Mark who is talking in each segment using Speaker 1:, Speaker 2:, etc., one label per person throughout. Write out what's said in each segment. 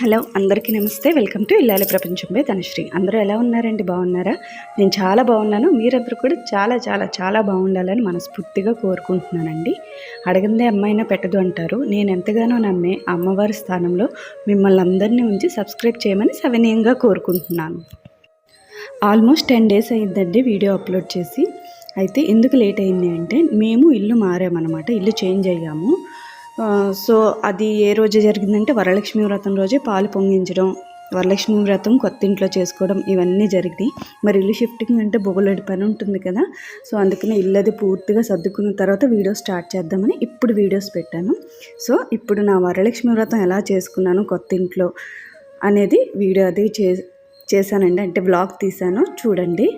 Speaker 1: Hello అందరికీ నమస్తే. Welcome to ఇల్లాలి ప్రపంచంపై తనశ్రీ అందరూ ఎలా ఉన్నారండి? బాగున్నారా? నేను చాలా బాగున్నాను. మీరందరూ కూడా చాలా చాలా చాలా బాగుండాలని మనస్ఫూర్తిగా కోరుకుంటున్నానండి. అడగందే అమ్మాయినా పెట్టదు అంటారు. నేను ఎంతగానో నమ్మే అమ్మవారి స్థానంలో మిమ్మల్ని అందరినీ ఉంచి సబ్స్క్రైబ్ చేయమని సవినీయంగా కోరుకుంటున్నాను. ఆల్మోస్ట్ టెన్ డేస్ అయిందండి వీడియో అప్లోడ్ చేసి. అయితే ఎందుకు లేట్ అయింది అంటే మేము ఇల్లు మారామన్నమాట. ఇల్లు చేంజ్ అయ్యాము. సో అది ఏ రోజు జరిగిందంటే వరలక్ష్మి వ్రతం రోజే పాలు పొంగించడం. వరలక్ష్మి వ్రతం కొత్త ఇంట్లో చేసుకోవడం ఇవన్నీ జరిగినాయి. మరి ఇల్లు షిఫ్టింగ్ అంటే బొగలడి పని ఉంటుంది కదా. సో అందుకనే ఇల్లు అది పూర్తిగా సర్దుకున్న తర్వాత వీడియో స్టార్ట్ చేద్దామని ఇప్పుడు వీడియోస్ పెట్టాను. సో ఇప్పుడు నా వరలక్ష్మి వ్రతం ఎలా చేసుకున్నాను కొత్త ఇంట్లో అనేది వీడియో అది చే చేశానండి. అంటే బ్లాగ్ తీశాను. చూడండి.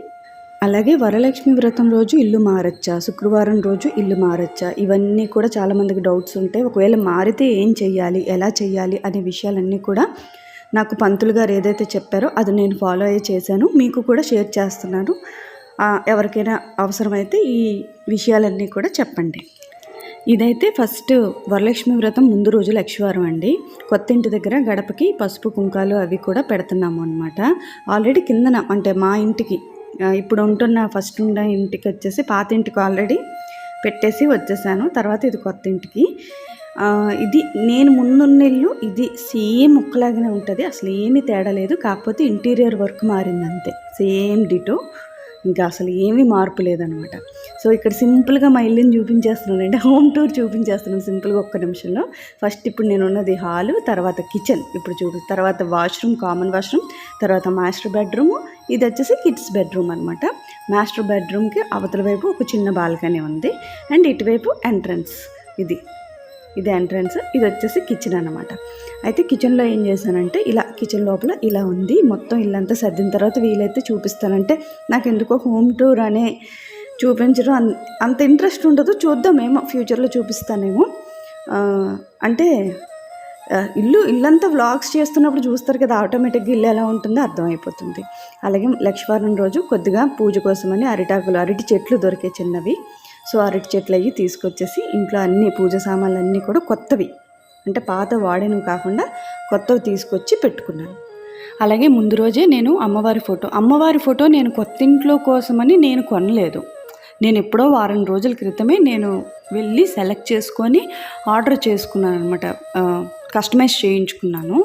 Speaker 1: అలాగే వరలక్ష్మి వ్రతం రోజు ఇల్లు మారచ్చా? శుక్రవారం రోజు ఇల్లు మారచ్చా? ఇవన్నీ కూడా చాలామందికి డౌట్స్ ఉంటాయి. ఒకవేళ మారితే ఏం చెయ్యాలి? ఎలా చెయ్యాలి? అనే విషయాలన్నీ కూడా నాకు పంతులు గారు ఏదైతే చెప్పారో అది నేను ఫాలో అయ్యి చేశాను. మీకు కూడా షేర్ చేస్తున్నాను. ఎవరికైనా అవసరమైతే ఈ విషయాలన్నీ కూడా చెప్పండి. ఇదైతే ఫస్ట్ వరలక్ష్మి వ్రతం ముందు రోజు లక్ష్మీవారం అండి. కొత్త ఇంటి దగ్గర గడపకి పసుపు కుంకాలు అవి కూడా పెడుతున్నాము అనమాట ఆల్రెడీ కిందన అంటే మా ఇంటికి ఇప్పుడు ఉంటున్న ఫస్ట్ ఉన్న ఇంటికి వచ్చేసి పాత ఇంటికి ఆల్రెడీ పెట్టేసి వచ్చేసాను. తర్వాత ఇది కొత్త ఇంటికి. ఇది నేను ముందున్న ఇల్లు ఇది సేమ్ ముక్కలాగానే ఉంటుంది. అసలు ఏమీ తేడా లేదు. కాకపోతే ఇంటీరియర్ వర్క్ మారింది అంతే. సేమ్ డిటో ఇంకా అసలు ఏమీ మార్పు లేదనమాట. సో ఇక్కడ సింపుల్గా మా ఇల్లుని చూపించేస్తున్నాను అంటే హోమ్ టూర్ చూపించేస్తున్నాను సింపుల్గా ఒక్క నిమిషంలో. ఫస్ట్ ఇప్పుడు నేను ఉన్నది హాలు తర్వాత కిచెన్. ఇప్పుడు చూపి తర్వాత వాష్రూమ్ కామన్ వాష్రూమ్ తర్వాత మాస్టర్ బెడ్రూమ్. ఇది వచ్చేసి కిడ్స్ బెడ్రూమ్ అనమాట. మాస్టర్ బెడ్రూమ్కి అవతల వైపు ఒక చిన్న బాల్కనీ ఉంది. అండ్ ఇటువైపు ఎంట్రన్స్ ఇది. ఇది ఎంట్రన్స్ ఇది వచ్చేసి కిచెన్ అనమాట అయితే కిచెన్లో ఏం చేశానంటే ఇలా కిచెన్ లోపల ఇలా ఉంది మొత్తం ఇల్లంతా సర్దిన తర్వాత వీలైతే చూపిస్తానంటే నాకు ఎందుకో హోమ్ టూర్ అనే చూపించడం అంత ఇంట్రెస్ట్ ఉండదు చూద్దామేమో ఫ్యూచర్లో చూపిస్తానేమో. అంటే ఇల్లు ఇల్లంతా వ్లాగ్స్ చేస్తున్నప్పుడు చూస్తారు కదా ఆటోమేటిక్గా ఇల్లు ఎలా ఉంటుందో అర్థమైపోతుంది. అలాగే లక్ష్మీవారం రోజు కొద్దిగా పూజ కోసమని అరిటాకులు అరటి చెట్లు దొరికే చిన్నవి. సో అరటి చెట్లు అవి తీసుకొచ్చేసి ఇంట్లో అన్ని పూజ సామాన్లు అన్నీ కూడా కొత్తవి. అంటే పాత వాడినవి కాకుండా కొత్తవి తీసుకొచ్చి పెట్టుకున్నాను. అలాగే ముందు రోజే నేను అమ్మవారి ఫోటో అమ్మవారి ఫోటో నేను కొత్త ఇంట్లో కోసమని నేను కొనలేదు. నేను ఎప్పుడో వారం రోజుల క్రితమే నేను వెళ్ళి సెలెక్ట్ చేసుకొని ఆర్డర్ చేసుకున్నాను అనమాట కస్టమైజ్ చేయించుకున్నాను.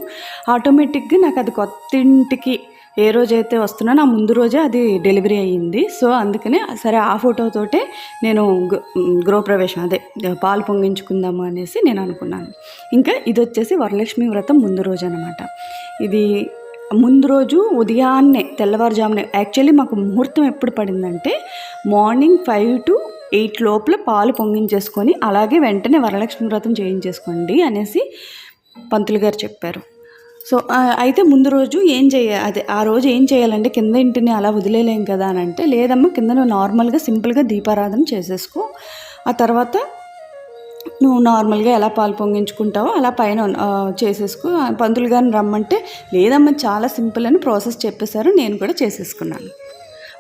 Speaker 1: ఆటోమేటిక్గా నాకు అది కొత్త ఇంటికి ఏ రోజైతే వస్తున్నానో ఆ ముందు రోజే అది డెలివరీ అయ్యింది. సో అందుకనే సరే ఆ ఫోటోతోటే నేను గృహప్రవేశం అదే పాలు పొంగించుకుందాము అనేసి నేను అనుకున్నాను. ఇంకా ఇది వచ్చేసి వరలక్ష్మి వ్రతం ముందు రోజు అనమాట ఇది ముందు రోజు ఉదయాన్నే తెల్లవారుజామునే యాక్చువల్లీ మాకు ముహూర్తం ఎప్పుడు పడిందంటే మార్నింగ్ ఫైవ్ టు ఎయిట్ లోపల పాలు పొంగించేసుకొని అలాగే వెంటనే వరలక్ష్మి వ్రతం చేయించేసుకోండి అనేసి పంతులు గారు చెప్పారు. సో అయితే ముందు రోజు ఏం చేయ అదే ఆ రోజు ఏం చేయాలంటే కింద ఇంటిని అలా వదిలేలేం కదా అని అంటే లేదమ్మా కింద నువ్వు నార్మల్గా సింపుల్గా దీపారాధన చేసేసుకో. ఆ తర్వాత నువ్వు నార్మల్గా ఎలా పాలు పొంగించుకుంటావో అలా పైన చేసేసుకో. ఆ, పంతులు గారిని రమ్మంటే లేదమ్మా చాలా సింపుల్ అని ప్రాసెస్ చెప్పేశారు నేను కూడా చేసేసుకున్నాను.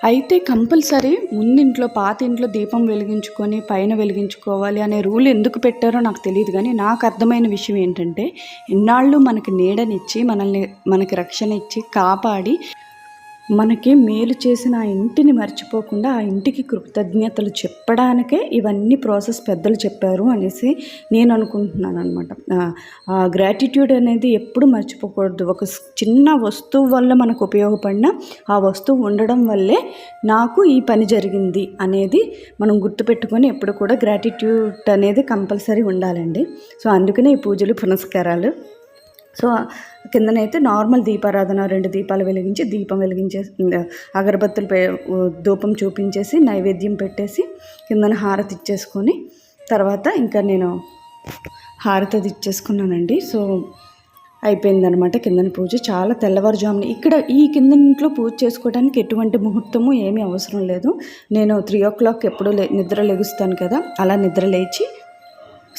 Speaker 1: అయితే కంపల్సరీ ముందింట్లో పాత ఇంట్లో దీపం వెలిగించుకొని పైన వెలిగించుకోవాలి అనే రూల్ ఎందుకు పెట్టారో నాకు తెలియదు కానీ నాకు అర్థమైన విషయం ఏంటంటే ఇన్నాళ్ళు మనకి నీడనిచ్చి మనల్ని మనకి రక్షణ ఇచ్చి కాపాడి మనకి మేలు చేసిన ఆ ఇంటిని మర్చిపోకుండా ఆ ఇంటికి కృతజ్ఞతలు చెప్పడానికే ఇవన్నీ ప్రాసెస్ పెద్దలు చెప్పారు అనేసి నేను అనుకుంటున్నాను అనమాట ఆ గ్రాటిట్యూడ్ అనేది ఎప్పుడు మర్చిపోకూడదు. ఒక చిన్న వస్తువు వల్ల మనకు ఉపయోగపడిన ఆ వస్తువు ఉండడం వల్లే నాకు ఈ పని జరిగింది అనేది మనం గుర్తుపెట్టుకొని ఎప్పుడు కూడా గ్రాటిట్యూడ్ అనేది కంపల్సరీ ఉండాలండి. సో అందుకనే ఈ పూజలు పునస్కారాలు సో కిందనైతే నార్మల్ దీపారాధన రెండు దీపాలు వెలిగించి దీపం వెలిగించే అగరబత్తులు ధూపం చూపించేసి నైవేద్యం పెట్టేసి కిందన హారతి ఇచ్చేసుకొని తర్వాత ఇంకా నేను హారతి అది ఇచ్చేసుకున్నానండి. సో అయిపోయిందనమాట కిందన పూజ. చాలా తెల్లవారుజామున ఇక్కడ ఈ కింద ఇంట్లో పూజ చేసుకోవడానికి ఎటువంటి ముహూర్తము ఏమీ అవసరం లేదు. నేను త్రీ ఓ క్లాక్ ఎప్పుడూ లే నిద్ర లెగుస్తాను కదా అలా నిద్ర లేచి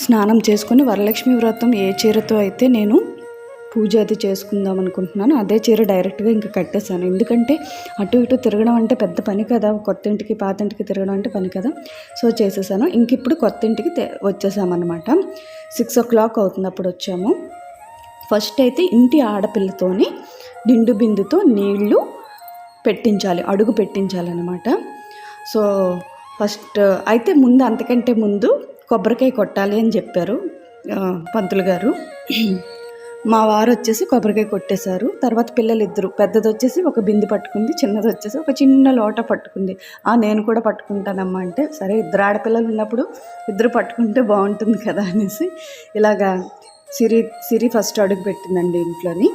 Speaker 1: స్నానం చేసుకొని వరలక్ష్మి వ్రతం ఏ చీరతో అయితే నేను పూజ అది చేసుకుందాం అనుకుంటున్నాను. అదే చీర డైరెక్ట్గా ఇంకా కట్టేశాను. ఎందుకంటే అటు ఇటు తిరగడం అంటే పెద్ద పని కదా. కొత్త ఇంటికి పాత ఇంటికి తిరగడం అంటే పని కదా. సో చేసేసాను. ఇంక ఇప్పుడు కొత్త ఇంటికి వచ్చేసామన్నమాట. సిక్స్ ఓ క్లాక్ అవుతుంది అప్పుడు వచ్చాము. ఫస్ట్ అయితే ఇంటి ఆడపిల్లతోని నిండు బిందుతో నీళ్ళు పెట్టించాలి అడుగు పెట్టించాలన్నమాట. సో ఫస్ట్ అయితే ముందు అంతకంటే ముందు కొబ్బరికాయ కొట్టాలి అని చెప్పారు పంతులు గారు. మా వారు వచ్చేసి కొబ్బరికాయ కొట్టేశారు. తర్వాత పిల్లలు ఇద్దరు పెద్దది వచ్చేసి ఒక బింది పట్టుకుంది చిన్నది వచ్చేసి ఒక చిన్న లోట పట్టుకుంది. ఆ నేను కూడా పట్టుకుంటానమ్మా అంటే సరే ఇద్దరు ఆడపిల్లలు ఉన్నప్పుడు ఇద్దరు పట్టుకుంటే బాగుంటుంది కదా అనేసి ఇలాగా సిరి సిరి ఫస్ట్ అడుగు పెట్టిందండి ఇంట్లోని.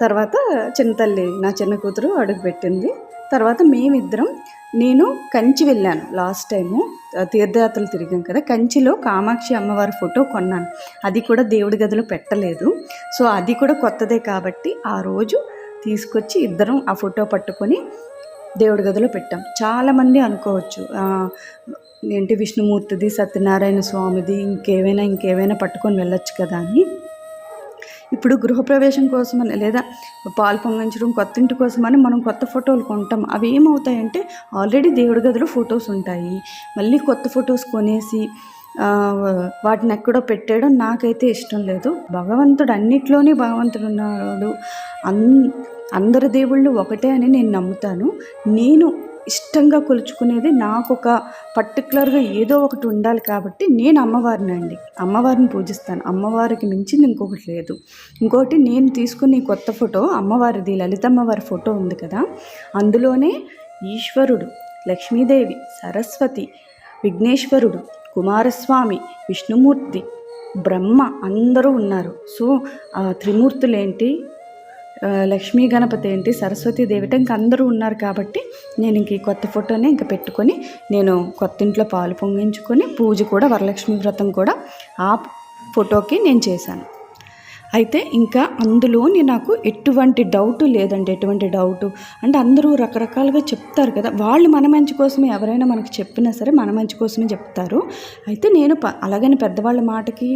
Speaker 1: తర్వాత చిన్న తల్లి నా చిన్న కూతురు అడుగు పెట్టింది తర్వాత మేమిద్దరం నేను కంచి వెళ్ళాను లాస్ట్ టైము తీర్థయాత్రలు తిరిగాం కదా. కంచిలో కామాక్షి అమ్మవారి ఫోటో కొన్నాను. అది కూడా దేవుడి గదిలో పెట్టలేదు. సో అది కూడా కొత్తదే కాబట్టి ఆ రోజు తీసుకొచ్చి ఇద్దరం ఆ ఫోటో పట్టుకొని దేవుడి గదిలో పెట్టాం. చాలామంది అనుకోవచ్చు ఏంటి విష్ణుమూర్తిది సత్యనారాయణ స్వామిది ఇంకేమైనా ఇంకేవైనా పట్టుకొని వెళ్ళొచ్చు కదా అని. ఇప్పుడు గృహప్రవేశం కోసమని లేదా పాలు పొంగించడం కొత్త ఇంటి కోసమని మనం కొత్త ఫోటోలు కొంటాం. అవి ఏమవుతాయంటే ఆల్రెడీ దేవుడి గదిలో ఫొటోస్ ఉంటాయి. మళ్ళీ కొత్త ఫొటోస్ కొనేసి వాటిని ఎక్కడో పెట్టేయడం నాకైతే ఇష్టం లేదు. భగవంతుడు అన్నిట్లోనే భగవంతుడు ఉన్నాడు. అన్ అందరి దేవుళ్ళు ఒకటే అని నేను నమ్ముతాను. నేను ఇష్టంగా కొలుచుకునేది నాకు ఒక పర్టికులర్గా ఏదో ఒకటి ఉండాలి కాబట్టి నేను అమ్మవారిని అండి. అమ్మవారిని పూజిస్తాను. అమ్మవారికి మించింది ఇంకొకటి లేదు. ఇంకోటి నేను తీసుకున్న ఈ కొత్త ఫోటో అమ్మవారిది లలితమ్మవారి ఫోటో ఉంది కదా అందులోనే ఈశ్వరుడు లక్ష్మీదేవి సరస్వతి విఘ్నేశ్వరుడు కుమారస్వామి విష్ణుమూర్తి బ్రహ్మ అందరూ ఉన్నారు. సో ఆ త్రిమూర్తులేంటి? లక్ష్మీ గణపతి ఏంటి? సరస్వతి దేవిట ఇంక అందరూ ఉన్నారు కాబట్టి నేను ఇంక ఈ కొత్త ఫోటోని ఇంక పెట్టుకొని నేను కొత్త ఇంట్లో పాలు పొంగించుకొని పూజ కూడా వరలక్ష్మి వ్రతం కూడా ఆ ఫోటోకి నేను చేశాను. అయితే ఇంకా అందులోని నాకు ఎటువంటి డౌట్ లేదండి. ఎటువంటి డౌట్ అంటే అందరూ రకరకాలుగా చెప్తారు కదా. వాళ్ళు మన మంచి కోసమే ఎవరైనా మనకి చెప్పినా సరే మన మంచి కోసమే చెప్తారు. అయితే నేను ప అలాగని పెద్దవాళ్ళ మాటకి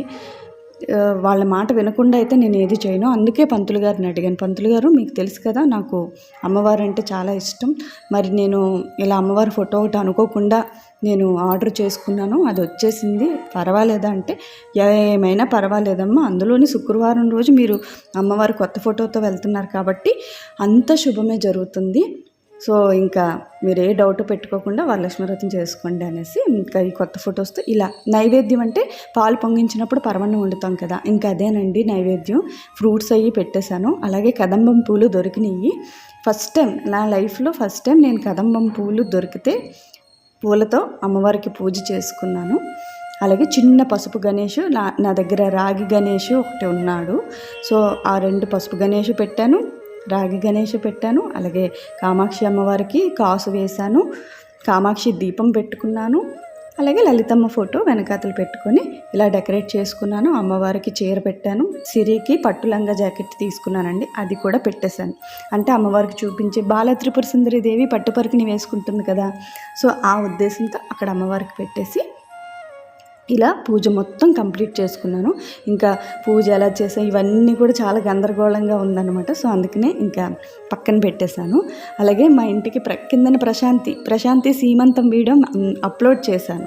Speaker 1: వాళ్ళ మాట వినకుండా అయితే నేను ఏది చేయను. అందుకే పంతులు గారిని అడిగాను. పంతులు గారు మీకు తెలుసు కదా నాకు అమ్మవారు అంటే చాలా ఇష్టం. మరి నేను ఇలా అమ్మవారి ఫోటో ఒకటి అనుకోకుండా నేను ఆర్డర్ చేసుకున్నాను. అది వచ్చేసింది. పర్వాలేదా? అంటే ఏమైనా పర్వాలేదమ్మా. అందులోని శుక్రవారం రోజు మీరు అమ్మవారి కొత్త ఫోటోతో వెళ్తున్నారు కాబట్టి అంత శుభమే జరుగుతుంది. సో ఇంకా మీరు ఏ డౌట్ పెట్టుకోకుండా వరలక్ష్మీవ్రతం చేసుకోండి అనేసి ఇంకా ఈ కొత్త ఫొటోస్తో ఇలా నైవేద్యం అంటే పాలు పొంగించినప్పుడు పరమన్నం వండుతాం కదా ఇంకా అదేనండి నైవేద్యం. ఫ్రూట్స్ అయ్యి పెట్టేశాను. అలాగే కదంబం పూలు దొరికినాయి. ఫస్ట్ టైం నా లైఫ్లో ఫస్ట్ టైం నేను కదంబం పూలు దొరికితే పూలతో అమ్మవారికి పూజ చేసుకున్నాను. అలాగే చిన్న పసుపు గణేష్ నా నా దగ్గర రాగి గణేష్ ఒకటి ఉన్నాడు. సో ఆ రెండు పసుపు గణేష్ పెట్టాను. రాగి గణేష్ పెట్టాను. అలాగే కామాక్షి అమ్మవారికి కాసు వేశాను. కామాక్షి దీపం పెట్టుకున్నాను. అలాగే లలితమ్మ ఫోటో వెనకాతలు పెట్టుకొని ఇలా డెకరేట్ చేసుకున్నాను. అమ్మవారికి చీర పెట్టాను. సిరికి పట్టు లంగా జాకెట్ తీసుకున్నానండి. అది కూడా పెట్టేశాను. అంటే అమ్మవారికి చూపించి బాల త్రిపుర సుందరి దేవి పట్టుపరికిని వేసుకుంటుంది కదా. సో ఆ ఉద్దేశంతో అక్కడ అమ్మవారికి పెట్టేసి ఇలా పూజ మొత్తం కంప్లీట్ చేసుకున్నాను. ఇంకా పూజ ఎలా చేసా ఇవన్నీ కూడా చాలా గందరగోళంగా ఉందన్నమాట. సో అందుకనే ఇంకా పక్కన పెట్టేశాను. అలాగే మా ఇంటికి ప్ర కిందన ప్రశాంతి ప్రశాంతి సీమంతం వీడియో అప్లోడ్ చేశాను.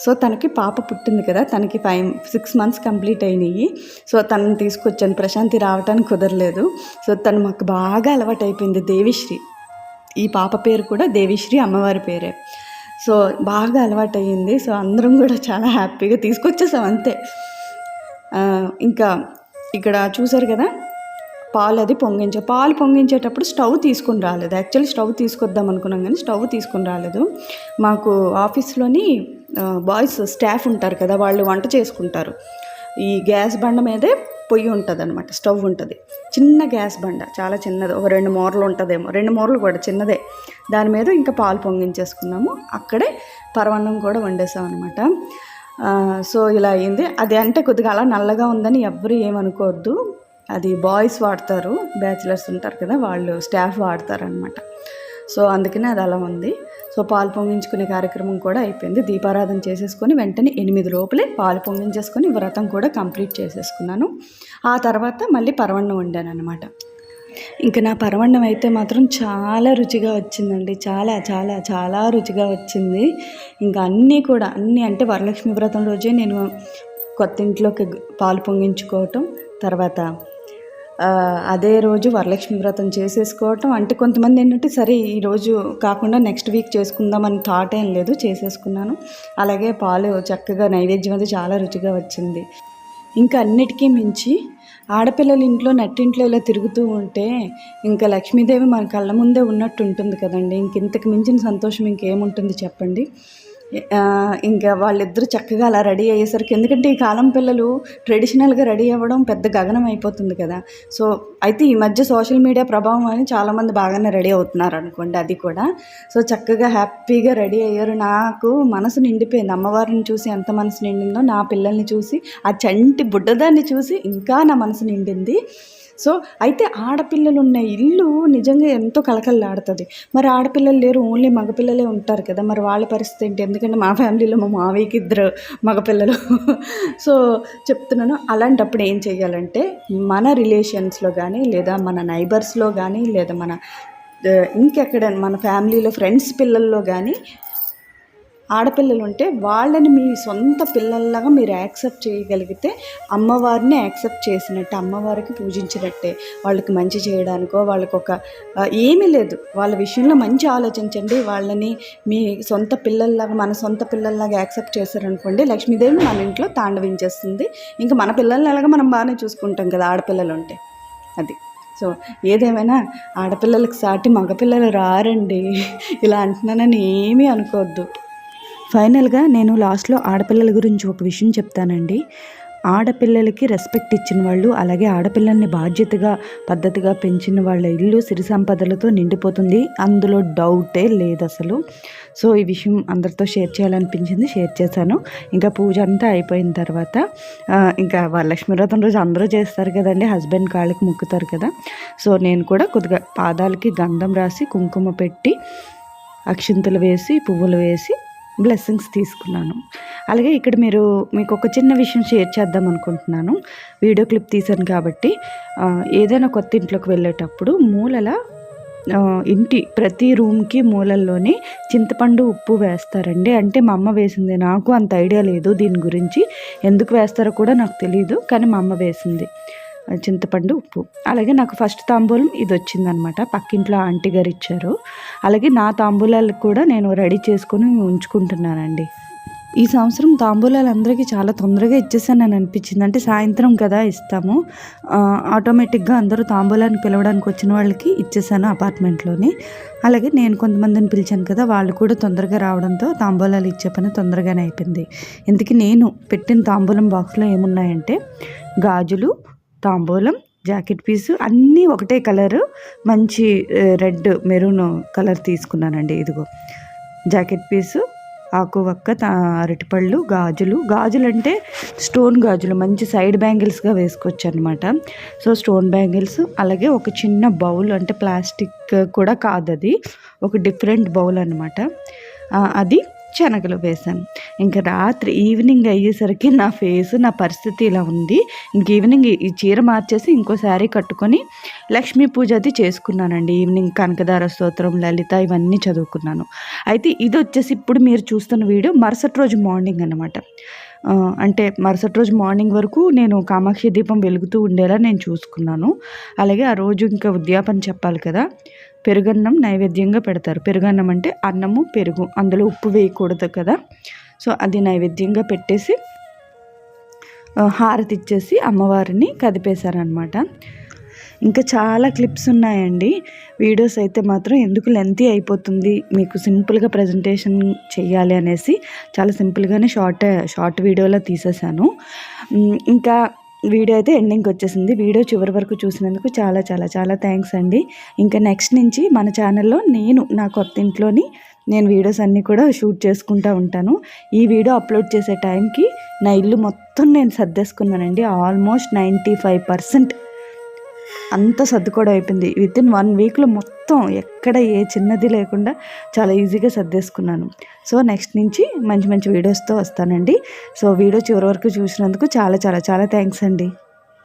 Speaker 1: సో తనకి పాప పుట్టింది కదా తనకి ఫైవ్ సిక్స్ మంత్స్ కంప్లీట్ అయినాయి. సో తనని తీసుకొచ్చాను. ప్రశాంతి రావడానికి కుదరలేదు. సో తను మాకు బాగా అలవాటు అయిపోయింది దేవిశ్రీ. ఈ పాప పేరు కూడా దేవిశ్రీ అమ్మవారి పేరే. సో బాగా అలవాటు అయ్యింది సో అందరం కూడా చాలా హ్యాపీగా తీసుకొచ్చేసాం అంతే. ఇంకా ఇక్కడ చూసారు కదా? పాలు అది పొంగించే పాలు పొంగించేటప్పుడు స్టవ్ తీసుకుని రాలేదు. యాక్చువల్లీ స్టవ్ తీసుకొద్దాం అనుకున్నాం కానీ స్టవ్ తీసుకుని రాలేదు. మాకు ఆఫీస్లోని బాయ్స్ స్టాఫ్ ఉంటారు కదా వాళ్ళు వంట చేసుకుంటారు. ఈ గ్యాస్ బండ మీదే పొయ్యి ఉంటుంది అనమాట స్టవ్ ఉంటుంది. చిన్న గ్యాస్ బండ చాలా చిన్నది ఒక రెండు మూరలు ఉంటుందేమో రెండు మూరలు కూడా చిన్నదే. దాని మీద ఇంకా పాలు పొంగించేసుకున్నాము అక్కడే పరవన్నం కూడా వండేసాం అనమాట సో ఇలా అయింది. అది అంటే కొద్దిగా అలా నల్లగా ఉందని ఎవ్వరూ ఏమనుకోవద్దు. అది బాయ్స్ వాడతారు బ్యాచిలర్స్ ఉంటారు కదా వాళ్ళు స్టాఫ్ వాడతారనమాట సో అందుకనే అది అలా ఉంది. సో పాలు పొంగించుకునే కార్యక్రమం కూడా అయిపోయింది. దీపారాధన చేసేసుకొని వెంటనే ఎనిమిది లోపలే పాలు పొంగించేసుకొని వ్రతం కూడా కంప్లీట్ చేసేసుకున్నాను. ఆ తర్వాత మళ్ళీ పరవణం వండాను అనమాట ఇంకా నా పరవన్నం అయితే మాత్రం చాలా రుచిగా వచ్చిందండి. చాలా చాలా చాలా రుచిగా వచ్చింది. ఇంకా అన్నీ కూడా అన్నీ అంటే వరలక్ష్మి వ్రతం రోజే నేను కొత్త ఇంట్లోకి పాలు పొంగించుకోవటం తర్వాత అదే రోజు వరలక్ష్మి వ్రతం చేసేసుకోవటం. అంటే కొంతమంది ఏంటంటే సరే ఈరోజు కాకుండా నెక్స్ట్ వీక్ చేసుకుందామని థాట్ ఏం లేదు చేసేసుకున్నాను. అలాగే పాలు చక్కగా నైవేద్యం అది చాలా రుచిగా వచ్చింది. ఇంకా అన్నిటికీ మించి ఆడపిల్లలు ఇంట్లో నట్టింట్లో ఇలా తిరుగుతూ ఉంటే ఇంకా లక్ష్మీదేవి మన కళ్ళ ముందే ఉన్నట్టు ఉంటుంది కదండి. ఇంక ఇంతకు మించిన సంతోషం ఇంకేముంటుంది చెప్పండి? ఇంకా వాళ్ళిద్దరూ చక్కగా అలా రెడీ అయ్యేసరికి ఎందుకంటే ఈ కాలం పిల్లలు ట్రెడిషనల్గా రెడీ అవ్వడం పెద్ద గగనం అయిపోతుంది కదా. సో అయితే ఈ మధ్య సోషల్ మీడియా ప్రభావం అని చాలామంది బాగానే రెడీ అవుతున్నారు అనుకోండి అది కూడా. సో చక్కగా హ్యాపీగా రెడీ అయ్యారు. నాకు మనసు నిండిపోయింది. అమ్మవారిని చూసి ఎంత మనసు నిండిందో నా పిల్లల్ని చూసి ఆ చంటి బుడ్డదాన్ని చూసి ఇంకా నా మనసు నిండింది. సో అయితే ఆడపిల్లలు ఉన్న ఇల్లు నిజంగా ఎంతో కలకల్లాడుతుంది మరి ఆడపిల్లలు లేరు ఓన్లీ మగపిల్లలే ఉంటారు కదా మరి వాళ్ళ పరిస్థితి ఏంటి? ఎందుకంటే మా ఫ్యామిలీలో మా మావయ్యకి ఇద్దరు మగపిల్లలు. సో చెప్తున్నాను అలాంటప్పుడు ఏం చేయాలంటే మన రిలేషన్స్లో కానీ లేదా మన నైబర్స్లో కానీ లేదా మన ఇంకెక్కడ మన ఫ్యామిలీలో ఫ్రెండ్స్ పిల్లల్లో కానీ ఆడపిల్లలు ఉంటే వాళ్ళని మీ సొంత పిల్లల్లాగా మీరు యాక్సెప్ట్ చేయగలిగితే అమ్మవారిని యాక్సెప్ట్ చేసినట్టే అమ్మవారికి పూజించినట్టే. వాళ్ళకి మంచి చేయడానికో వాళ్ళకి ఒక ఏమీ లేదు. వాళ్ళ విషయంలో మంచి ఆలోచించండి. వాళ్ళని మీ సొంత పిల్లల్లాగా మన సొంత పిల్లల్లాగా యాక్సెప్ట్ చేశారనుకోండి లక్ష్మీదేవి మన ఇంట్లో తాండవించేస్తుంది. ఇంకా మన పిల్లల్ని ఎలాగ మనం బాగానే చూసుకుంటాం కదా ఆడపిల్లలు ఉంటే అది. సో ఏదేమైనా ఆడపిల్లలకు సాటి మగపిల్లలు రారండి. ఇలా అంటున్నానని ఏమీ అనుకోవద్దు. ఫైనల్గా నేను లాస్ట్లో ఆడపిల్లల గురించి ఒక విషయం చెప్తానండి. ఆడపిల్లలకి రెస్పెక్ట్ ఇచ్చిన వాళ్ళు అలాగే ఆడపిల్లల్ని బాధ్యతగా పద్ధతిగా పెంచిన వాళ్ళ ఇల్లు సిరి సంపదలతో నిండిపోతుంది. అందులో డౌటే లేదు అసలు సో ఈ విషయం అందరితో షేర్ చేయాలనిపించింది షేర్ చేశాను. ఇంకా పూజ అంతా అయిపోయిన తర్వాత ఇంకా వరలక్ష్మి వ్రతం రోజు అందరూ చేస్తారు కదండి హస్బెండ్ కాళ్ళకి ముక్కుతారు కదా. సో నేను కూడా కొద్దిగా పాదాలకి గంధం రాసి కుంకుమ పెట్టి అక్షింతలు వేసి పువ్వులు వేసి బ్లెస్సింగ్స్ తీసుకున్నాను. అలాగే ఇక్కడ మీరు మీకు ఒక చిన్న విషయం షేర్ చేద్దాం అనుకుంటున్నాను. వీడియో క్లిప్ తీశాను కాబట్టి ఏదైనా కొత్త ఇంట్లోకి వెళ్ళేటప్పుడు మూలల ఇంటి ప్రతి రూమ్కి మూలల్లోనే చింతపండు ఉప్పు వేస్తారండి. అంటే మా అమ్మ వేసింది. నాకు అంత ఐడియా లేదు దీని గురించి. ఎందుకు వేస్తారో కూడా నాకు తెలియదు కానీ మా అమ్మ వేసింది. చింతపండు ఉప్పు. అలాగే నాకు ఫస్ట్ తాంబూలం ఇది వచ్చిందనమాట పక్కింట్లో ఆంటీ గారు ఇచ్చారు అలాగే నా తాంబూలాలకు కూడా నేను రెడీ చేసుకొని ఉంచుకుంటున్నానండి. ఈ సంవత్సరం తాంబూలాలు అందరికీ చాలా తొందరగా ఇచ్చేసానని అనిపించింది. అంటే సాయంత్రం కదా ఇస్తాము. ఆటోమేటిక్గా అందరూ తాంబూలాన్ని పిలవడానికి వచ్చిన వాళ్ళకి ఇచ్చేసాను అపార్ట్మెంట్లోని. అలాగే నేను కొంతమందిని పిలిచాను కదా వాళ్ళు కూడా తొందరగా రావడంతో తాంబూలాలు ఇచ్చే పని తొందరగానే అయిపోయింది. ఇంతకీ నేను పెట్టిన తాంబూలం బాక్స్లో ఏమున్నాయంటే గాజులు తాంబూలం జాకెట్ పీసు అన్నీ ఒకటే కలరు. మంచి రెడ్ మెరూన్ కలర్ తీసుకున్నానండి ఇదిగో. జాకెట్ పీసు ఆకు వక్క తా- అరటిపళ్ళు గాజులు. గాజులు అంటే స్టోన్ గాజులు మంచి సైడ్ బ్యాంగిల్స్గా వేసుకోవచ్చు అనమాట సో స్టోన్ బ్యాంగిల్స్ అలాగే ఒక చిన్న బౌల్ అంటే ప్లాస్టిక్ కూడా కాదు అది ఒక డిఫరెంట్ బౌల్ అనమాట. అది శనగలు వేశాను. ఇంకా రాత్రి ఈవినింగ్ అయ్యేసరికి నా ఫేస్ నా పరిస్థితి ఇలా ఉంది. ఇంక ఈవినింగ్ ఈ చీర మార్చేసి ఇంకో శారీ కట్టుకొని లక్ష్మీ పూజ అది చేసుకున్నానండి. ఈవినింగ్ కనకదార స్తోత్రం లలిత ఇవన్నీ చదువుకున్నాను. అయితే ఇది వచ్చేసి ఇప్పుడు మీరు చూస్తున్న వీడియో మరుసటి రోజు మార్నింగ్ అనమాట అంటే మరుసటి రోజు మార్నింగ్ వరకు నేను కామాక్షి దీపం వెలుగుతూ ఉండేలా నేను చూసుకున్నాను. అలాగే ఆ రోజు ఇంకా ఉద్యాపన చెప్పాలి కదా పెరుగన్నం నైవేద్యంగా పెడతారు. పెరుగన్నం అంటే అన్నము పెరుగు అందులో ఉప్పు వేయకూడదు కదా. సో అది నైవేద్యంగా పెట్టేసి హారతి ఇచ్చేసి అమ్మవారిని కదిపేశారనమాట ఇంకా చాలా క్లిప్స్ ఉన్నాయండి. వీడియోస్ అయితే మాత్రం ఎందుకు లెంతీ అయిపోతుంది మీకు సింపుల్గా ప్రజెంటేషన్ చేయాలి అనేసి చాలా సింపుల్గానే షార్ట్ షార్ట్ వీడియోలో తీసేశాను ఇంకా వీడియో అయితే ఎండింగ్కి వచ్చేసింది. వీడియో చివరి వరకు చూసినందుకు చాలా చాలా చాలా థ్యాంక్స్ అండి. ఇంకా నెక్స్ట్ నుంచి మన ఛానల్లో నేను నా కొత్త ఇంట్లోని నేను వీడియోస్ అన్నీ కూడా షూట్ చేసుకుంటూ ఉంటాను. ఈ వీడియో అప్లోడ్ చేసే టైంకి నా ఇల్లు మొత్తం నేను సర్దేసుకున్నానండి. ఆల్మోస్ట్ నైంటీ ఫైవ్ పర్సెంట్ అంత సర్దుకోవడం అయిపోయింది. విత్ ఇన్ వన్ వీక్లో మొత్తం ఎక్కడ ఏ చిన్నది లేకుండా చాలా ఈజీగా సర్దేసుకున్నాను. సో నెక్స్ట్ నుంచి మంచి మంచి వీడియోస్తో వస్తానండి. సో వీడియో చివరి వరకు చూసినందుకు చాలా చాలా చాలా థ్యాంక్స్ అండి.